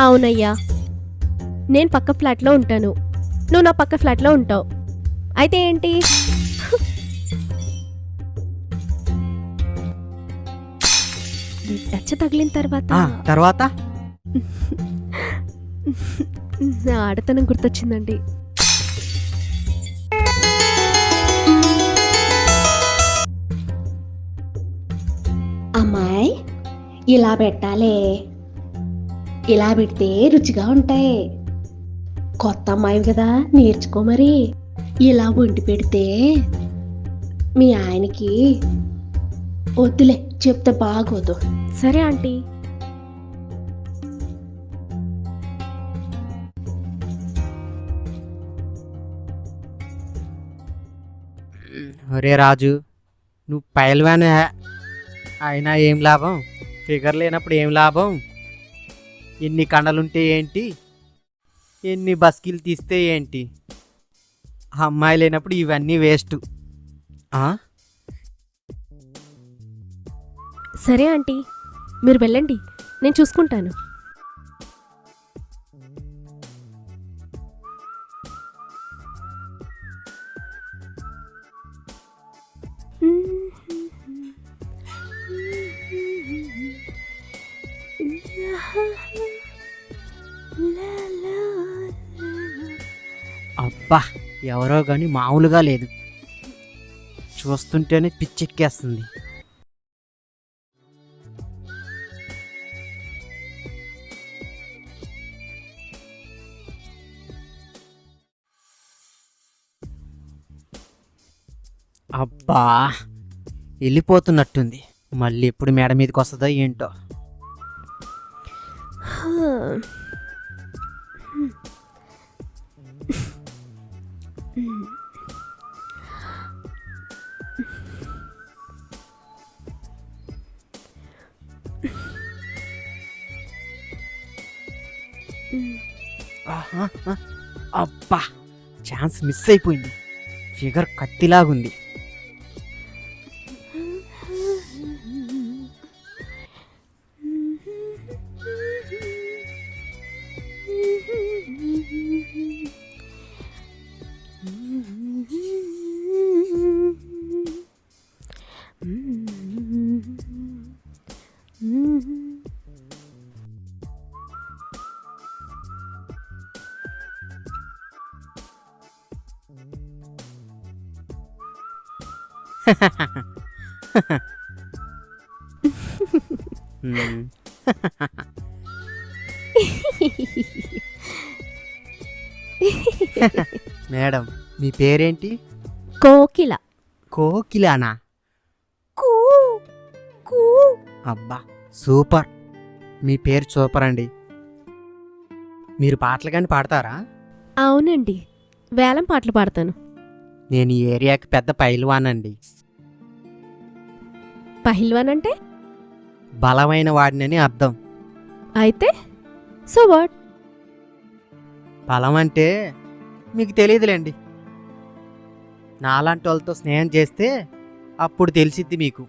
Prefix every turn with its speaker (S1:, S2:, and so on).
S1: అవునయ్యా. నేను పక్క ఫ్లాట్లో ఉంటాను. నువ్వు నా పక్క ఫ్లాట్లో ఉంటావు. అయితే ఏంటి? టచ్ తగిలిన తర్వాత
S2: ఆ, తర్వాత?
S1: నా ఆడతనం గుర్తొచ్చిందండి.
S3: అమ్మాయి ఇలా పెట్టాలే. ఇలా పెడితే రుచిగా ఉంటాయి. కొత్త అమ్మాయి కదా నేర్చుకో మరి. ఇలా వండి పెడితే మీ ఆయనకి వద్దులే చెప్తే బాగోదు.
S1: సరే ఆంటీ.
S2: ఒరే రాజు నువ్వు పైల్వానే అయినా ఏం లాభం? ఫిగర్ లేనప్పుడు ఏం లాభం? ఎన్ని కండలుంటే ఏంటి? ఎన్ని బస్కిలు తీస్తే ఏంటి? అమ్మాయి లేనప్పుడు ఇవన్నీ వేస్ట్.
S1: సరే ఆంటీ మీరు వెళ్ళండి. నేను చూసుకుంటాను.
S2: అబ్బా ఎవరో కానీ మామూలుగా లేదు. చూస్తుంటేనే పిచ్చెక్కేస్తుంది. అబ్బా వెళ్ళిపోతున్నట్టుంది. మళ్ళీ ఎప్పుడు మేడ మీదకి వస్తుందో ఏంటో అబ్బా ఛాన్స్ మిస్ అయిపోయింది. ఫిగర్ కత్తిలాగుంది. mm. మేడం మీ పేరేంటి?
S1: కోకిల.
S2: కోకిలానా?
S1: కూ కూ.
S2: అబ్బా సూపర్. మీ పేరు సూపర్ అండి. మీరు పాటలు కానీ పాడతారా?
S1: అవునండి వేలం పాటలు పాడతాను.
S2: నేను ఈ ఏరియాకి పెద్ద పైల్వాన్ అండి
S1: పహిల్వాన్ అంటే?
S2: బలమైన వాడినని అర్థం.
S1: అయితే సో వాట్?
S2: బలం అంటే మీకు తెలియదులేండి. నాలాంటి వాళ్ళతో స్నేహం చేస్తే అప్పుడు తెలిసిద్ది మీకు.